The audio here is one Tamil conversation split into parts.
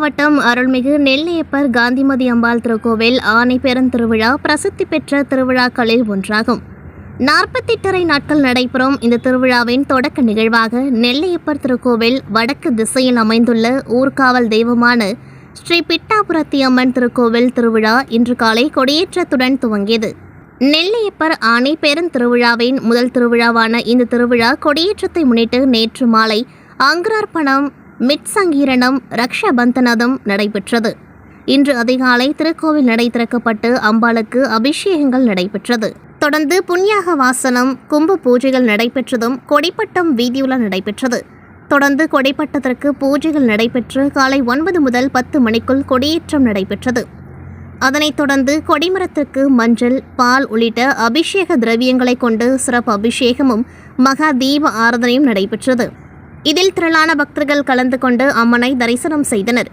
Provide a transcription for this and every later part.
மாவட்டம் அருள்மிகு நெல்லையப்பர் காந்திமதி அம்பாள் திருக்கோவில் ஆனை பெருந்திருவிழா பிரசித்தி பெற்ற திருவிழாக்களில் ஒன்றாகும். நாற்பத்தெட்டரை நாட்கள் நடைபெறும் இந்த திருவிழாவின் தொடக்க நிகழ்வாக நெல்லையப்பர் திருக்கோவில் வடக்கு திசையில் அமைந்துள்ள ஊர்காவல் தெய்வமான ஸ்ரீ பிட்டாபுரத்தி அம்மன் திருக்கோவில் திருவிழா இன்று காலை கொடியேற்றத்துடன் துவங்கியது. நெல்லையப்பர் ஆணை பெருந்திருவிழாவின் முதல் திருவிழாவான இந்த திருவிழா கொடியேற்றத்தை முன்னிட்டு நேற்று மாலை அங்கரார்பணம் மிட்சங்கீரணம் ரக்ஷபந்தனதம் நடைபெற்றது. இன்று அதிகாலை திருக்கோவில் நடை திறக்கப்பட்டு அம்பாளுக்கு அபிஷேகங்கள் நடைபெற்றது. தொடர்ந்து புண்ணியாக வாசனம் கும்ப பூஜைகள் நடைபெற்றதும் கொடிப்பட்டம் வீதியுலா நடைபெற்றது. தொடர்ந்து கொடிப்பட்டத்திற்கு பூஜைகள் நடைபெற்று காலை ஒன்பது முதல் பத்து மணிக்குள் கொடியேற்றம் நடைபெற்றது. அதனைத் தொடர்ந்து கொடிமரத்திற்கு மஞ்சள் பால் உள்ளிட்ட அபிஷேக திரவியங்களை கொண்டு சிறப்பு அபிஷேகமும் மகா தீப ஆராதனையும் நடைபெற்றது. இதில் திரளான பக்தர்கள் கலந்து கொண்டு அம்மனை தரிசனம் செய்தனர்.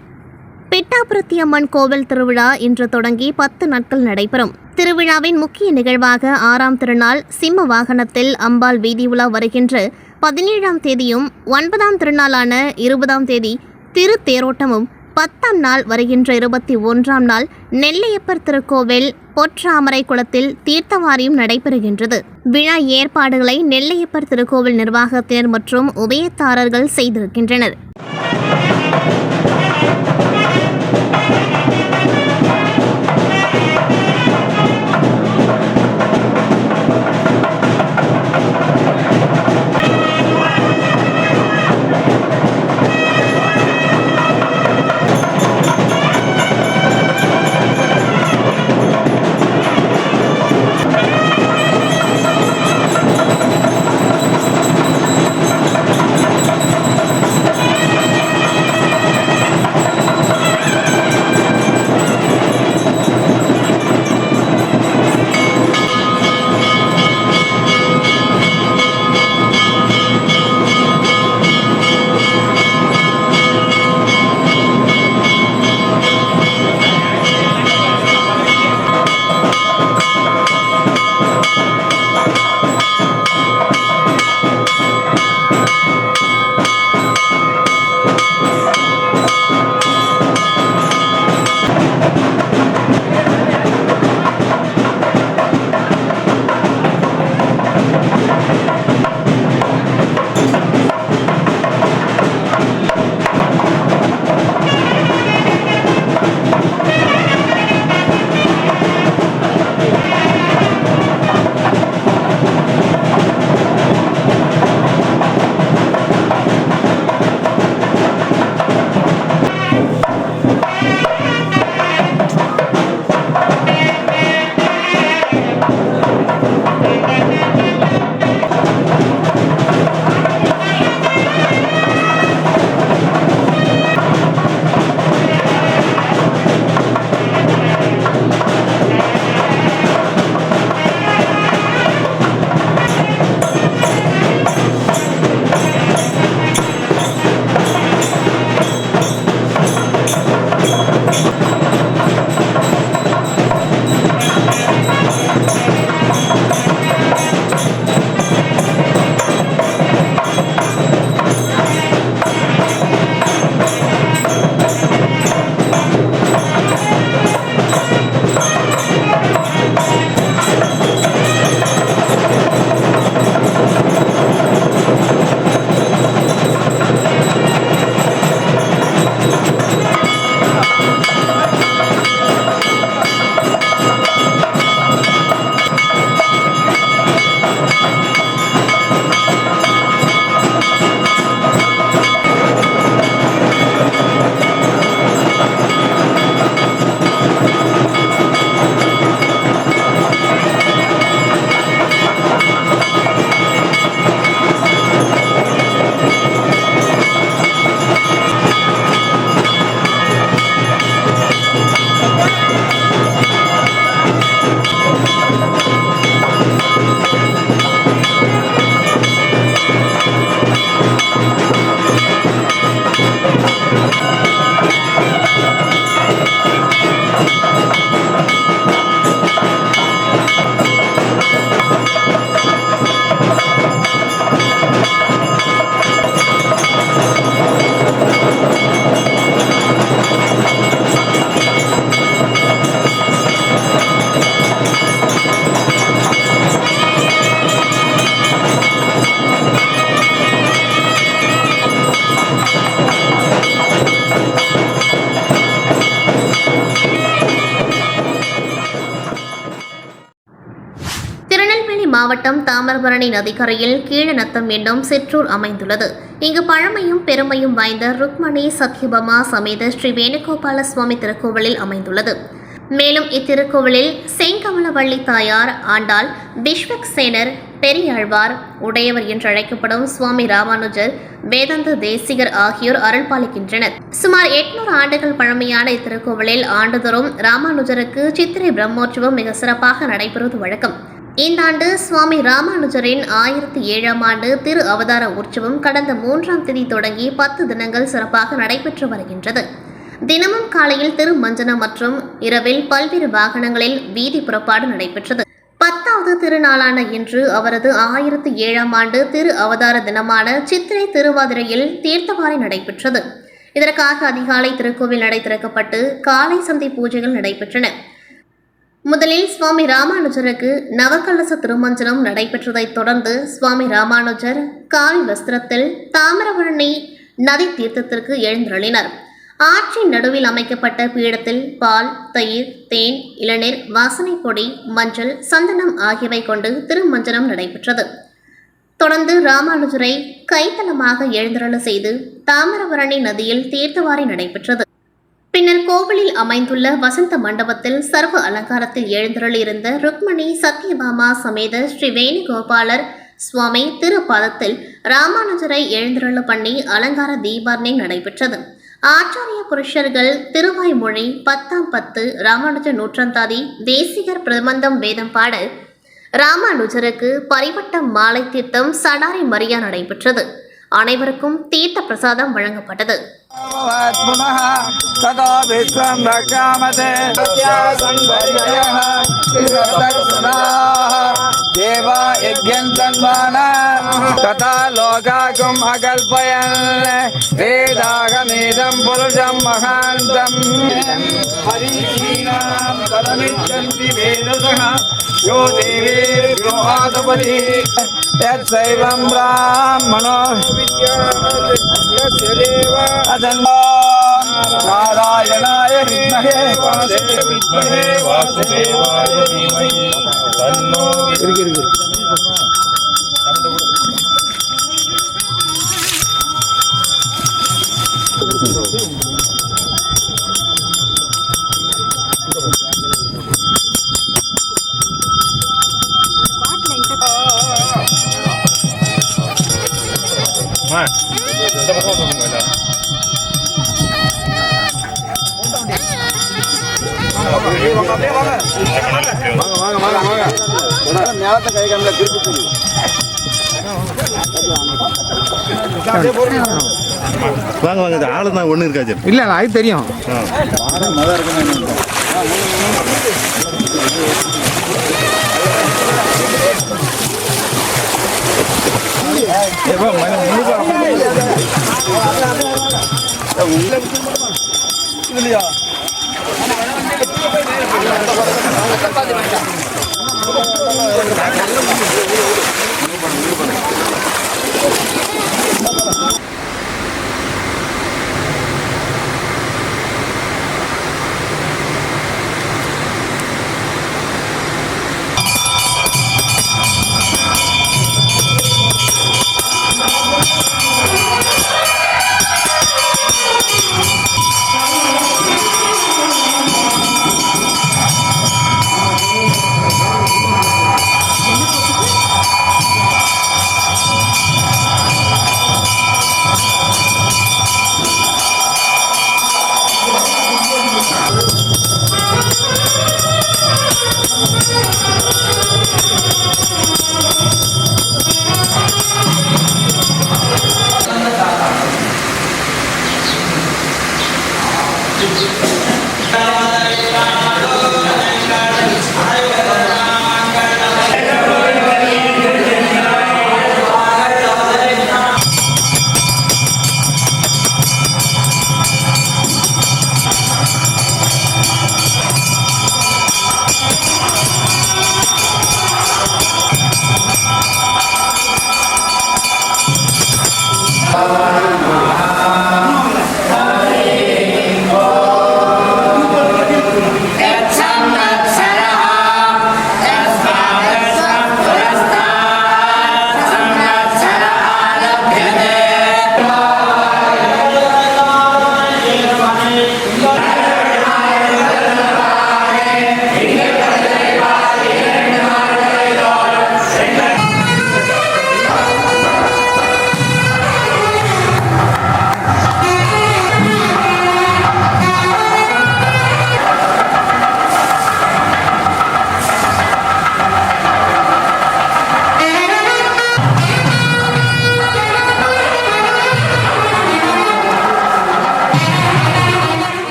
பெட்டாபுரத்தி அம்மன் கோவில் திருவிழா இன்று தொடங்கி பத்து நாட்கள் நடைபெறும். திருவிழாவின் முக்கிய நிகழ்வாக ஆறாம் திருநாள் சிம்ம வாகனத்தில் அம்பாள் வீதி உலா வருகின்ற பதினேழாம் தேதியும் ஒன்பதாம் திருநாளான இருபதாம் தேதி திருத்தேரோட்டமும் பத்தாம் நாள் வருகின்ற இருபத்தி ஒன்றாம் நாள் நெல்லையப்பர் திருக்கோவில் பொற்றாமரை குளத்தில் தீர்த்தவாரியம் நடைபெறுகின்றது. விழா ஏற்பாடுகளை நெல்லையப்பர் திருக்கோவில் நிர்வாகத்தினர் மற்றும் உபயத்தாரர்கள் செய்திருக்கின்றனர். மாவட்டம் தாமிரபரணி நதிக்கரையில் கீழநத்தம் என்னும் சிற்றூர் அமைந்துள்ளது. இங்கு பழமையும் பெருமையும் வாய்ந்த ருக்மணி சத்யபமா சமேத ஸ்ரீ வேணுகோபால சுவாமி திருக்கோவிலில் அமைந்துள்ளது. மேலும் இத்திருக்கோவிலில் செங்கமலவள்ளி தாயார் ஆண்டாள் பிஷ்வக் சேனர் பெரியாழ்வார் உடையவர் என்று அழைக்கப்படும் சுவாமி ராமானுஜர் வேதாந்த தேசிகர் ஆகியோர் அருள்பாலிக்கின்றனர். சுமார் எட்நூறு ஆண்டுகள் பழமையான இத்திருக்கோவிலில் ஆண்டுதோறும் ராமானுஜருக்கு சித்திரை பிரம்மோற்சவம் மிக சிறப்பாக நடைபெறுவது வழக்கம். இந்த ஆண்டு சுவாமி ராமானுஜரின் ஆயிரத்தி ஏழாம் ஆண்டு திரு அவதார உற்சவம் கடந்த மூன்றாம் தேதி தொடங்கி பத்து தினங்கள் சிறப்பாக நடைபெற்று வருகின்றது. தினமும் காலையில் திருமஞ்சனம் மற்றும் இரவில் பல்வேறு வாகனங்களில் வீதி புறப்பாடு நடைபெற்றது. பத்தாவது திருநாளான இன்று அவரது ஆயிரத்தி ஏழாம் ஆண்டு திரு அவதார தினமான சித்திரை திருவாதிரையில் தீர்த்தவாரி நடைபெற்றது. இதற்காக அதிகாலை திருக்கோவில் நடை திறக்கப்பட்டு காலை சந்தை பூஜைகள் நடைபெற்றன. முதலில் சுவாமி ராமானுஜருக்கு நவகலச திருமஞ்சனம் நடைபெற்றதைத் தொடர்ந்து சுவாமி ராமானுஜர் காவி வஸ்திரத்தில் தாமிரபரணி நதி தீர்த்தத்திற்கு எழுந்தருளினர். ஆற்றின் நடுவில் அமைக்கப்பட்ட பீடத்தில் பால் தயிர் தேன் இளநீர் வாசனை பொடி மஞ்சள் சந்தனம் ஆகியவை கொண்டு திருமஞ்சனம் நடைபெற்றது. தொடர்ந்து ராமானுஜரை கைத்தலமாக எழுந்தருள செய்து தாமிரபரணி நதியில் தீர்த்தவாரி நடைபெற்றது. பின்னர் கோவிலில் அமைந்துள்ள வசந்த மண்டபத்தில் சர்வ அலங்காரத்தில் எழுந்தருளிருந்த ருக்மணி சத்யபாமா சமேத ஸ்ரீ வேணுகோபாலர் சுவாமி திருப்பாதத்தில் ராமானுஜரை எழுந்தருள பண்ணி அலங்கார தீபாரணை நடைபெற்றது. ஆச்சாரிய புருஷர்கள் திருவாய்மொழி பத்தாம் பத்து ராமானுஜ நூற்றந்தாதி தேசிகர் பிரபந்தம் வேதம் பாட ராமானுஜருக்கு பரிவட்டம் மாலை தீர்த்தம் சடாரி மரியா நடைபெற்றது. அனைவருக்கும் தீர்த்த பிரசாதம் வழங்கப்பட்டது. पुनः ततो विश्वं रक्षामते संवर्यः देवा यज्ञन्तन्वान तथा लोकाकुम् अकल्पयन् वेदागमेदं पुरुषं महान्तम् हरीणां तदमिच्छन्ति वेदसः यो देवेभ्यो आदपति यत्सैवं ब्राह्मणो ராஜன்னா நாராயணாய வித்மகே வித்மகே வாங்க வாங்க திருப்பி வாங்க வாங்க இது ஆளு தான் ஒன்று இருக்காச்சு இல்லை அது தெரியும் இல்லையா Thank you.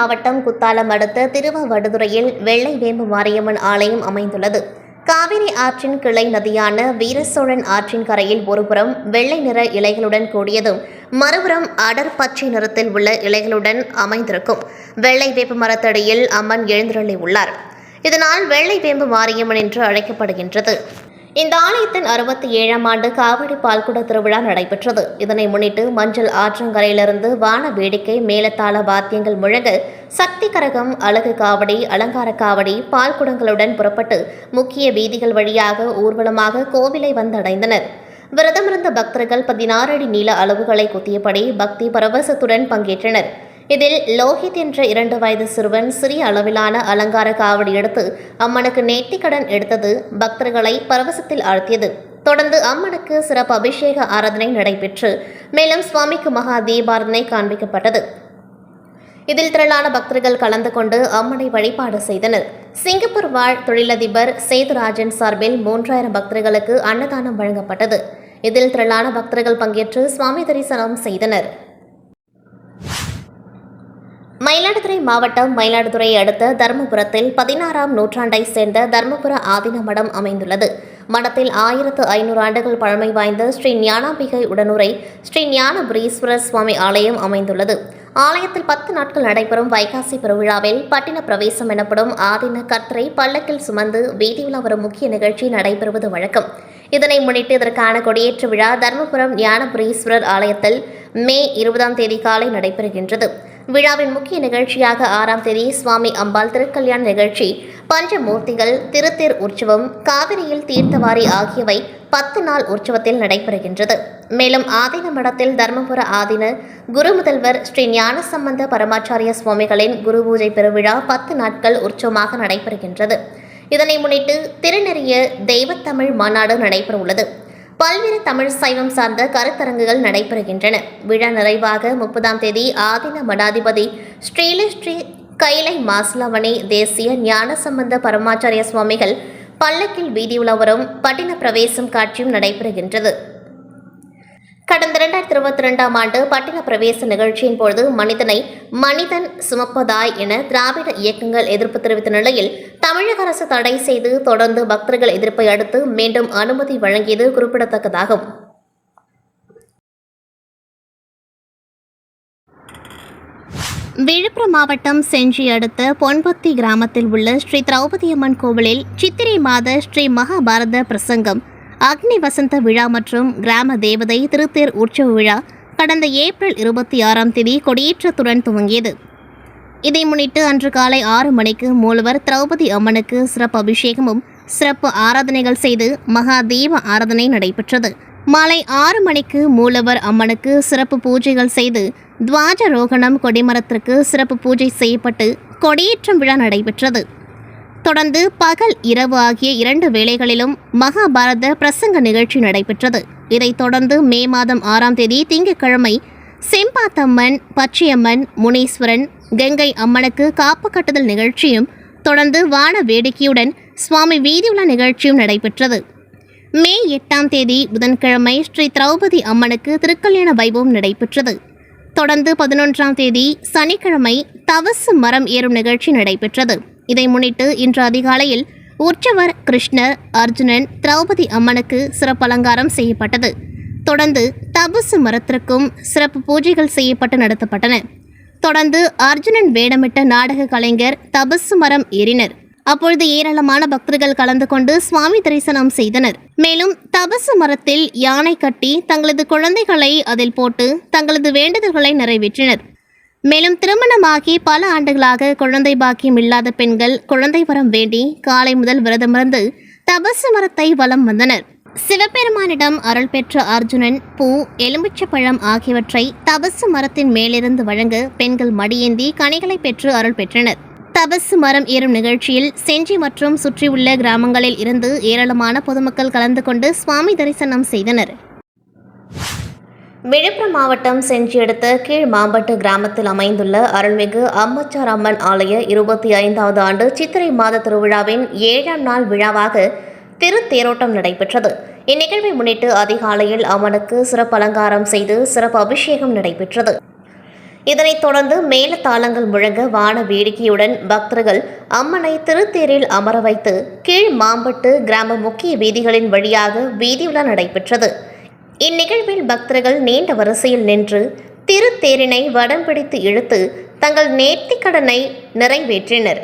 மாவட்டம் குத்தாலம் அடுத்த திருவவடுதுறையில் வெள்ளை வேம்பு மாரியம்மன் ஆலயம் அமைந்துள்ளது. காவிரி ஆற்றின் கிளை நதியான வீரசோழன் ஆற்றின் கரையில் ஒருபுறம் வெள்ளை நிற இலைகளுடன் கூடியதும் மறுபுறம் அடர் பச்சை நிறத்தில் உள்ள இலைகளுடன் அமைந்திருக்கும். வெள்ளை வேம்பு மரத்தடியில் அம்மன் எழுந்திரளி உள்ளார். இதனால் வெள்ளை வேம்பு மாரியம்மன் என்று அழைக்கப்படுகின்றது. இந்த ஆலயத்தின் அறுபத்தி ஏழாம் ஆண்டு காவடி பால்குட திருவிழா நடைபெற்றது. இதனை முன்னிட்டு மஞ்சள் ஆற்றங்கரையிலிருந்து வான வேடிக்கை மேலத்தாள வாத்தியங்கள் முழங்க சக்தி கரகம் அழகு காவடி அலங்கார காவடி பால்குடங்களுடன் புறப்பட்டு முக்கிய வீதிகள் வழியாக ஊர்வலமாக கோவிலை வந்தடைந்தனர். விரதமிருந்த பக்தர்கள் பதினாறு அடி நீள அளவுகளை குத்தியபடி பக்தி பரவசத்துடன் பங்கேற்றனர். இதில் லோஹித் என்ற இரண்டு வயது சிறுவன் சிறிய அளவிலான அலங்கார காவடி எடுத்து அம்மனுக்கு நேர்த்திக்கடன் எடுத்தது பக்தர்களை பரவசத்தில் ஆழ்த்தியது. தொடர்ந்து அம்மனுக்கு சிறப்பு அபிஷேக ஆராதனை நடைபெற்று மேலும் சுவாமிக்கு மகா தீபாரதனை காண்பிக்கப்பட்டது. இதில் திரளான பக்தர்கள் கலந்து கொண்டு அம்மனை வழிபாடு செய்தனர். சிங்கப்பூர் வாழ் தொழிலதிபர் சேதுராஜன் சார்பில் மூன்றாயிரம் பக்தர்களுக்கு அன்னதானம் வழங்கப்பட்டது. இதில் திரளான பக்தர்கள் பங்கேற்று சுவாமி தரிசனம் செய்தனர். மயிலாடுதுறை மாவட்டம் மயிலாடுதுறை அடுத்த தருமபுரத்தில் பதினாறாம் நூற்றாண்டை சேர்ந்த தர்மபுர ஆதீன மடம் அமைந்துள்ளது. மடத்தில் ஆயிரத்து ஐநூறு ஆண்டுகள் பழமை வாய்ந்த ஸ்ரீ ஞானாம்பிகை உடனுரை ஸ்ரீ ஞானபுரீஸ்வரர் சுவாமி ஆலயம் அமைந்துள்ளது. ஆலயத்தில் பத்து நாட்கள் நடைபெறும் வைகாசி பெருவிழாவில் பட்டின பிரவேசம் எனப்படும் ஆதீன கர்த்தரை பல்லக்கில் சுமந்து வீதியில் வரும் முக்கிய நிகழ்ச்சி நடைபெறுவது வழக்கம். இதனை முன்னிட்டு இதற்கான கொடியேற்ற விழா தர்மபுரம் ஞானபுரீஸ்வரர் ஆலயத்தில் மே இருபதாம் தேதி காலை நடைபெறுகின்றது. விழாவின் முக்கிய நிகழ்ச்சியாக ஆறாம் தேதி சுவாமி அம்பாள் திருக்கல்யாண நிகழ்ச்சி பஞ்சமூர்த்திகள் திருத்தேர் உற்சவம் காவிரியில் தீர்த்தவாரி ஆகியவை பத்து நாள் உற்சவத்தில் நடைபெறுகின்றது. மேலும் ஆதீன மடத்தில் தர்மபுர ஆதீன குரு முதல்வர் ஸ்ரீ ஞானசம்பந்த பரமாச்சாரிய சுவாமிகளின் குரு பூஜை பெருவிழா பத்து நாட்கள் உற்சவமாக நடைபெறுகின்றது. இதனை முன்னிட்டு திருநெறிய தெய்வத்தமிழ் மாநாடு நடைபெறவுள்ளது. பல்வேறு தமிழ் சைவம் சார்ந்த கருத்தரங்குகள் நடைபெறுகின்றன. விழா நிறைவாக முப்பதாம் தேதி ஆதின மடாதிபதி ஸ்ரீலஸ்ரீ கைலை மாசிலாமணி தேசிய ஞான சம்பந்த பரமாச்சாரிய சுவாமிகள் பல்லக்கில் வீதியுலவரும் பட்டின பிரவேசம் காட்சியும் நடைபெறுகின்றது. கடந்த இரண்டாயிரத்தி இருபத்தி ரெண்டாம் ஆண்டு பட்டின பிரவேச நிகழ்ச்சியின் பொழுது மனிதனை மனிதன் சுமப்பதாய் என திராவிட இயக்கங்கள் எதிர்ப்பு தெரிவித்த நிலையில் தமிழக அரசு தடை செய்து தொடர்ந்து பக்தர்கள் எதிர்ப்பை அடுத்து மீண்டும் அனுமதி வழங்கியது குறிப்பிடத்தக்கதாகும். விழுப்புரம் மாவட்டம் செஞ்சி அடுத்த பொன்பொத்தி கிராமத்தில் உள்ள ஸ்ரீ திரௌபதி அம்மன் கோவிலில் சித்திரை மாத ஸ்ரீ மகாபாரத பிரசங்கம் அக்னி வசந்த விழா மற்றும் கிராம தேவதை திருத்தேர் உற்சவ விழா கடந்த ஏப்ரல் இருபத்தி ஆறாம் தேதி கொடியேற்றத்துடன் துவங்கியது. இதை முன்னிட்டு அன்று காலை ஆறு மணிக்கு மூலவர் திரௌபதி அம்மனுக்கு சிறப்பு அபிஷேகமும் சிறப்பு ஆராதனைகள் செய்து மகா தீப ஆராதனை நடைபெற்றது. மாலை ஆறு மணிக்கு மூலவர் அம்மனுக்கு சிறப்பு பூஜைகள் செய்து துவாஜரோகணம் கொடிமரத்திற்கு சிறப்பு பூஜை செய்யப்பட்டு கொடியேற்றம் விழா நடைபெற்றது. தொடர்ந்து பகல் இரவு ஆகிய இரண்டு வேளைகளிலும் மகாபாரத பிரசங்க நிகழ்ச்சி நடைபெற்றது. இதைத் தொடர்ந்து மே மாதம் ஆறாம் தேதி திங்கட்கிழமை செம்பாத்தம்மன் பச்சையம்மன் முனீஸ்வரன் கங்கை அம்மனுக்கு காப்பு கட்டுதல் நிகழ்ச்சியும் தொடர்ந்து வான வேடிக்கையுடன் சுவாமி வீதியுலா நிகழ்ச்சியும் நடைபெற்றது. மே எட்டாம் தேதி புதன்கிழமை ஸ்ரீ திரௌபதி அம்மனுக்கு திருக்கல்யாண வைபவம் நடைபெற்றது. தொடர்ந்து பதினொன்றாம் தேதி சனிக்கிழமை தவசு மரம் ஏறும் நிகழ்ச்சி நடைபெற்றது. இதை முன்னிட்டு இன்று அதிகாலையில் உற்சவர் கிருஷ்ணர் அர்ஜுனன் திரௌபதி அம்மனுக்கு சிறப்பு அலங்காரம் செய்யப்பட்டது. தொடர்ந்து தபசு மரத்திற்கும் சிறப்பு பூஜைகள் செய்யப்பட்டு நடத்தப்பட்டன. தொடர்ந்து அர்ஜுனன் வேடமிட்ட நாடக கலைஞர் தபசு மரம் ஏறினர். அப்பொழுது ஏராளமான பக்தர்கள் கலந்து கொண்டு சுவாமி தரிசனம் செய்தனர். மேலும் தபசு மரத்தில் யானை கட்டி தங்களது குழந்தைகளை அதில் போட்டு தங்களது வேண்டுதல்களை நிறைவேற்றினர். மேலும் திருமணமாகி பல ஆண்டுகளாக குழந்தை பாக்கியம் இல்லாத பெண்கள் குழந்தை வரம் வேண்டி காலை முதல் விரதமிருந்து தபசு மரத்தை வலம் வந்தனர். சிவபெருமானிடம் அருள் பெற்ற அர்ஜுனன் பூ எலுமிச்சப்பழம் ஆகியவற்றை தபசு மரத்தின் மேலிருந்து வழங்க பெண்கள் மடியேந்தி கனிகளை பெற்று அருள் பெற்றனர். தபசு மரம் ஏறும் நிகழ்ச்சியில் செஞ்சி மற்றும் சுற்றியுள்ள கிராமங்களில் இருந்து ஏராளமான பொதுமக்கள் கலந்து கொண்டு சுவாமி தரிசனம் செய்தனர். விழுப்புரம் மாவட்டம் செஞ்சி அடுத்த கீழ் மாம்பட்டு கிராமத்தில் அமைந்துள்ள அருள்மிகு அம்மச்சார் அம்மன் ஆலய இருபத்தி ஐந்தாவது ஆண்டு சித்திரை மாத திருவிழாவின் ஏழாம் நாள் விழாவாக திருத்தேரோட்டம் நடைபெற்றது. இந்நிகழ்வை முன்னிட்டு அதிகாலையில் அம்மனுக்கு சிறப்பு அலங்காரம் செய்து சிறப்பு அபிஷேகம் நடைபெற்றது. இதனைத் தொடர்ந்து மேளதாளங்கள் முழங்க வான வேடிக்கையுடன் பக்தர்கள் அம்மனை திருத்தேரில் அமர வைத்து கீழ் மாம்பட்டு கிராம முக்கிய வீதிகளின் வழியாக வீதி உலா நடைபெற்றது. இந்நிகழ்வில் பக்தர்கள் நீண்ட வரிசையில் நின்று திருத்தேரினை வடம் பிடித்து இழுத்து தங்கள் நேர்த்திக்கடனை நிறைவேற்றினர்.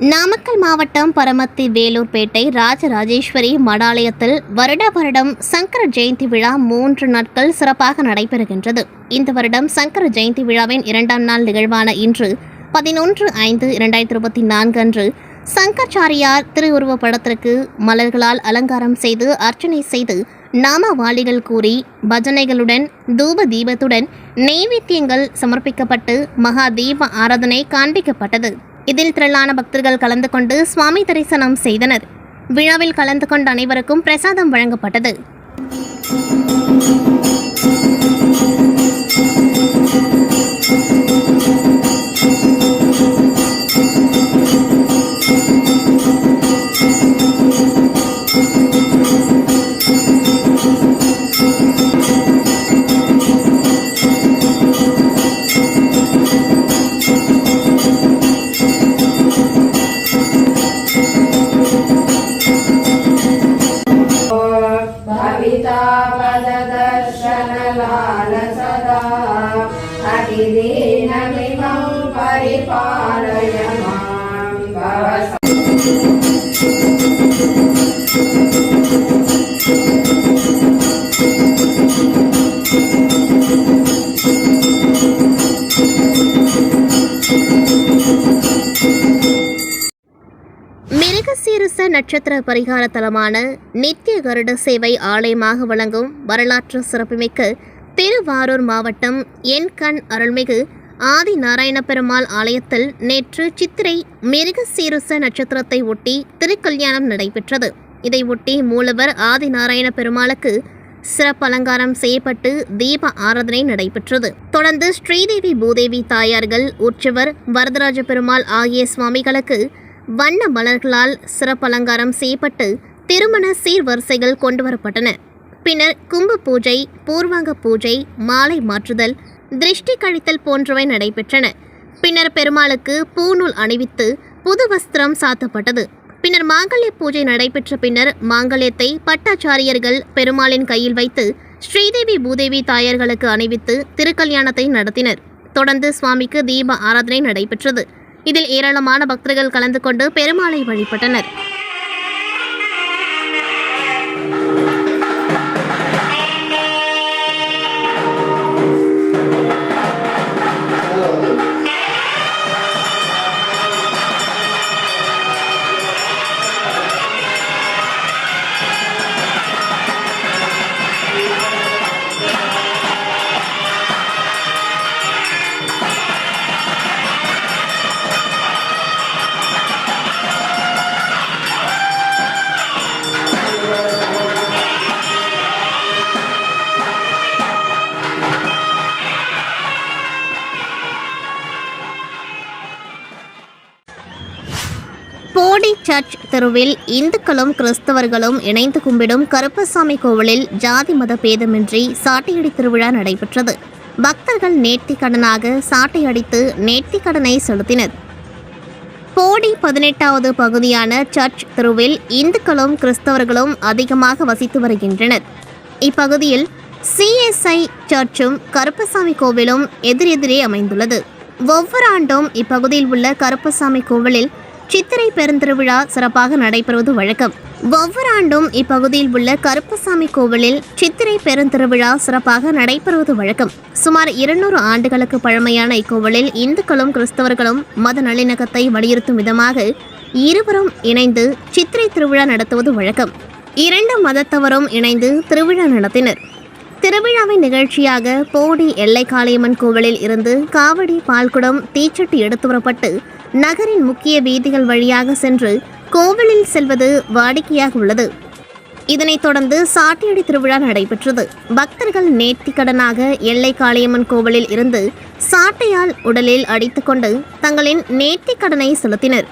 நாமக்கல் மாவட்டம் பரமத்தி வேலூர்பேட்டை ராஜராஜேஸ்வரி மடாலயத்தில் வருட வருடம் சங்கர ஜெயந்தி விழா மூன்று நாட்கள் சிறப்பாக நடைபெறுகின்றது. இந்த வருடம் சங்கர ஜெயந்தி விழாவின் இரண்டாம் நாள் நிகழ்வான இன்று பதினொன்று ஐந்து இரண்டாயிரத்தி இருபத்தி நான்கு அன்று சங்கராச்சாரியார் திருவுருவப் படத்திற்கு மலர்களால் அலங்காரம் செய்து அர்ச்சனை செய்து நாமவாளிகள் கூறி பஜனைகளுடன் தூப தீபத்துடன் நெய்வேத்தியங்கள் சமர்ப்பிக்கப்பட்டு மகா தீப ஆராதனை காண்பிக்கப்பட்டது. இதில் திரளான பக்தர்கள் கலந்து கொண்டு சுவாமி தரிசனம் செய்தனர். விழாவில் கலந்து கொண்ட அனைவருக்கும் பிரசாதம் வழங்கப்பட்டது. நட்சத்திர பரிகார தலமான நித்திய கருட சேவை ஆலயமாக வழங்கும் வரலாற்று சிறப்புமிக்க திருவாரூர் மாவட்டம் என்கண் அருள்மிகு ஆதி நாராயண பெருமாள் ஆலயத்தில் நேற்று சித்திரை மிருகசீரிச நட்சத்திரத்தை ஒட்டி திருக்கல்யாணம் நடைபெற்றது. இதை ஒட்டி மூலவர் ஆதி நாராயண பெருமாளுக்கு சிறப்பு அலங்காரம் செய்யப்பட்டு தீப ஆராதனை நடைபெற்றது. தொடர்ந்து ஸ்ரீதேவி பூதேவி தாயார்கள் உற்சவர் வரதராஜ பெருமாள் ஆகிய சுவாமிகளுக்கு வண்ண மலர்களால் சிறப்பலங்காரம் செய்யப்பட்டு திருமண சீர்வரிசைகள் கொண்டு வரப்பட்டன பின்னர் கும்ப பூஜை பூர்வாங்க பூஜை மாலை மாற்றுதல் திருஷ்டி கழித்தல் போன்றவை நடைபெற்றன. பின்னர் பெருமாளுக்கு பூநூல் அணிவித்து புது வஸ்திரம் சாத்தப்பட்டது. பின்னர் மாங்கல்ய பூஜை நடைபெற்ற பின்னர் மாங்கல்யத்தை பட்டாச்சாரியர்கள் பெருமாளின் கையில் வைத்து ஸ்ரீதேவி பூதேவி தாயார்களுக்கு அணிவித்து திருக்கல்யாணத்தை நடத்தினர். தொடர்ந்து சுவாமிக்கு தீப ஆராதனை நடைபெற்றது. இதில் ஏராளமான பக்தர்கள் கலந்து கொண்டு பெருமாளை வழிபட்டனர். சர்ச் தெருவில் இந்துக்களும் கிறிஸ்தவர்களும் இணைந்து கும்பிடும் கருப்பசாமி கோவிலில் ஜாதி மத பேதமின்றி சாட்டையடி திருவிழா நடைபெற்றது. பக்தர்கள் நேர்த்திக்கடனாக சாட்டையடித்து நேர்த்திக்கடனை செலுத்தினர். போடி பதினெட்டாவது பகுதியான சர்ச் தெருவில் இந்துக்களும் கிறிஸ்தவர்களும் அதிகமாக வசித்து வருகின்றனர். இப்பகுதியில் சிஎஸ்ஐ சர்ச்சும் கருப்பசாமி கோவிலும் எதிரெதிரே அமைந்துள்ளது. ஒவ்வொரு ஆண்டும் இப்பகுதியில் உள்ள கருப்பசாமி கோவிலில் சித்திரை பெருந்திருவிழா சிறப்பாக நடைபெறுவது வழக்கம். ஒவ்வொரு ஆண்டும் இப்பகுதியில் உள்ள கருப்பசாமி கோவிலில் சித்திரை பெருந்திருவிழா சிறப்பாக நடைபெறுவது வழக்கம். சுமார் இருநூறு ஆண்டுகளுக்கு பழமையான இக்கோவிலில் இந்துக்களும் கிறிஸ்தவர்களும் மத நல்லிணக்கத்தை வலியுறுத்தும் விதமாக இருவரும் இணைந்து சித்திரை திருவிழா நடத்துவது வழக்கம். இரண்டு மதத்தவரும் இணைந்து திருவிழா நடத்தினர். திருவிழாவின் நிகழ்ச்சியாக போடி எல்லைக்காளியம்மன் கோவிலில் இருந்து காவடி பால்குடம் தீச்சட்டி எடுத்து வரப்பட்டு நகரின் முக்கிய வீதிகள் வழியாக சென்று கோவிலில் செல்வது வாடிக்கையாக உள்ளது. இதனைத் தொடர்ந்து சாட்டியடி திருவிழா நடைபெற்றது. பக்தர்கள் நேர்த்திக்கடனாக எல்லை காளியம்மன் கோவிலில் இருந்து சாட்டையால் உடலில் அடித்துக்கொண்டு தங்களின் நேர்த்திக்கடனை செலுத்தினர்.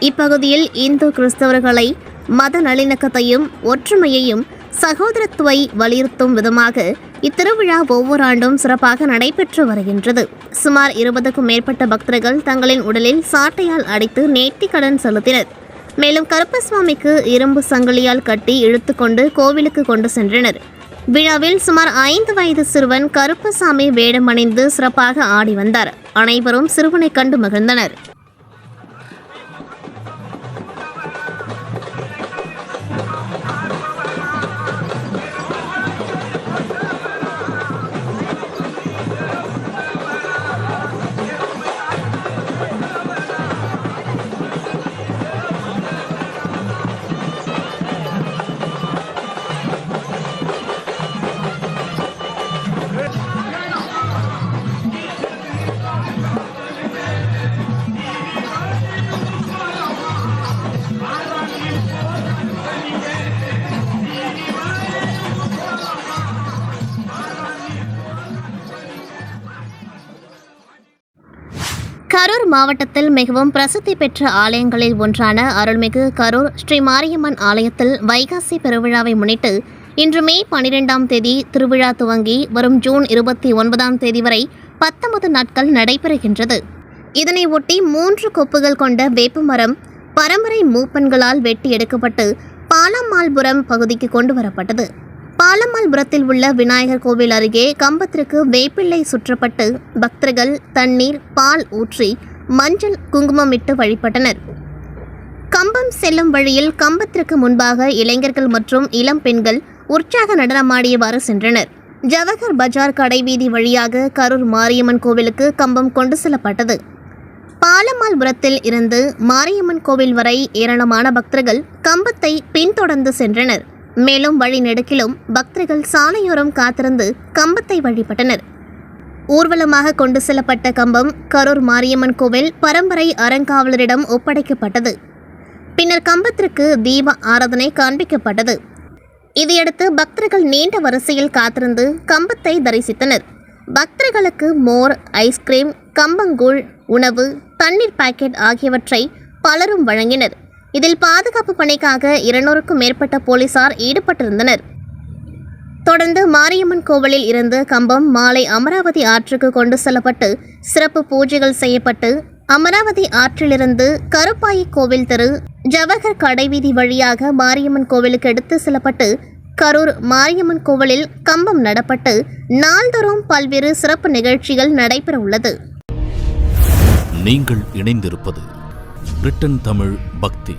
இப்பகுதியில் இந்து கிறிஸ்தவர்களை மத நல்லிணக்கத்தையும் ஒற்றுமையையும் சகோதரத்துவை வலியுறுத்தும் விதமாக இத்திருவிழா ஒவ்வொரு ஆண்டும் சிறப்பாக நடைபெற்று வருகின்றது. சுமார் இருபதுக்கும் மேற்பட்ட பக்தர்கள் தங்களின் உடலில் சாட்டையால் அடித்து நேர்த்திக்கடன் செலுத்தினர். மேலும் கருப்பசுவாமிக்கு இரும்பு சங்கிலியால் கட்டி இழுத்துக்கொண்டு கோவிலுக்கு கொண்டு சென்றனர். விழாவில் சுமார் ஐந்து வயது சிறுவன் கருப்பசாமி வேடமணிந்து சிறப்பாக ஆடி வந்தார். அனைவரும் சிறுவனை கண்டு மகிழ்ந்தனர். மாவட்டத்தில் மிகவும் பிரசித்தி பெற்ற ஆலயங்களில் ஒன்றான அருள்மிகு கரூர் ஸ்ரீ மாரியம்மன் ஆலயத்தில் வைகாசி பெருவிழாவை முன்னிட்டு இன்று மே பனிரெண்டாம் தேதி திருவிழா துவங்கி வரும் ஜூன் இருபத்தி ஒன்பதாம் தேதி வரை பத்தொன்பது நாட்கள் நடைபெறுகின்றது. இதனை ஒட்டி மூன்று கொப்புகள் கொண்ட வேப்பமரம் பரம்பரை மூப்பன்களால் வெட்டி எடுக்கப்பட்டு பாலம்மாள்புரம் பகுதிக்கு கொண்டு வரப்பட்டது பாலம்மாள்புரத்தில் உள்ள விநாயகர் கோவில் அருகே கம்பத்திற்கு வேப்பிள்ளை சுற்றப்பட்டு பக்தர்கள் தண்ணீர் பால் ஊற்றி மஞ்சள் குங்குமமிட்டு வழிபட்டனர். கம்பம் செல்லும் வழியில் கம்பத்திற்கு முன்பாக இளைஞர்கள் மற்றும் இளம் பெண்கள் உற்சாக நடனமாடியவாறு சென்றனர். ஜவஹர் பஜார் கடைவீதி வழியாக கரூர் மாரியம்மன் கோவிலுக்கு கம்பம் கொண்டு செல்லப்பட்டது. பாலமால்புரத்தில் இருந்து மாரியம்மன் கோவில் வரை ஏராளமான பக்தர்கள் கம்பத்தை பின்தொடர்ந்து சென்றனர். மேலும் வழி நெடுக்கிலும் பக்தர்கள் சாலையோரம் காத்திருந்து கம்பத்தை வழிபட்டனர். ஊர்வலமாக கொண்டு செல்லப்பட்ட கம்பம் கரூர் மாரியம்மன் கோவில் பரம்பரை அறங்காவலரிடம் ஒப்படைக்கப்பட்டது. பின்னர் கம்பத்திற்கு தீப ஆராதனை காண்பிக்கப்பட்டது. இதையடுத்து பக்தர்கள் நீண்ட வரிசையில் காத்திருந்து கம்பத்தை தரிசித்தனர். பக்தர்களுக்கு மோர் ஐஸ்கிரீம் கம்பங்கூழ் உணவு தண்ணீர் பாக்கெட் ஆகியவற்றை பலரும் வழங்கினர். இதில் பாதுகாப்பு பணிக்காக இருநூறுக்கும் மேற்பட்ட போலீசார் ஈடுபட்டிருந்தனர். தொடர்ந்து மாரியம்மன் கோவிலில் இருந்து கம்பம் மாலை அமராவதி ஆற்றுக்கு கொண்டு செல்லப்பட்டு சிறப்பு பூஜைகள் செய்யப்பட்டு அமராவதி ஆற்றிலிருந்து கருப்பாயி கோவில் தெரு ஜவஹர் கடைவீதி வழியாக மாரியம்மன் கோவிலுக்கு எடுத்து செல்லப்பட்டு கரூர் மாரியம்மன் கோவிலில் கம்பம் நடப்பட்டு நாள்தோறும் பல்வேறு சிறப்பு நிகழ்ச்சிகள் நடைபெற உள்ளது. நீங்கள் இணைந்திருப்பது பிரிட்டன் தமிழ் பக்தி.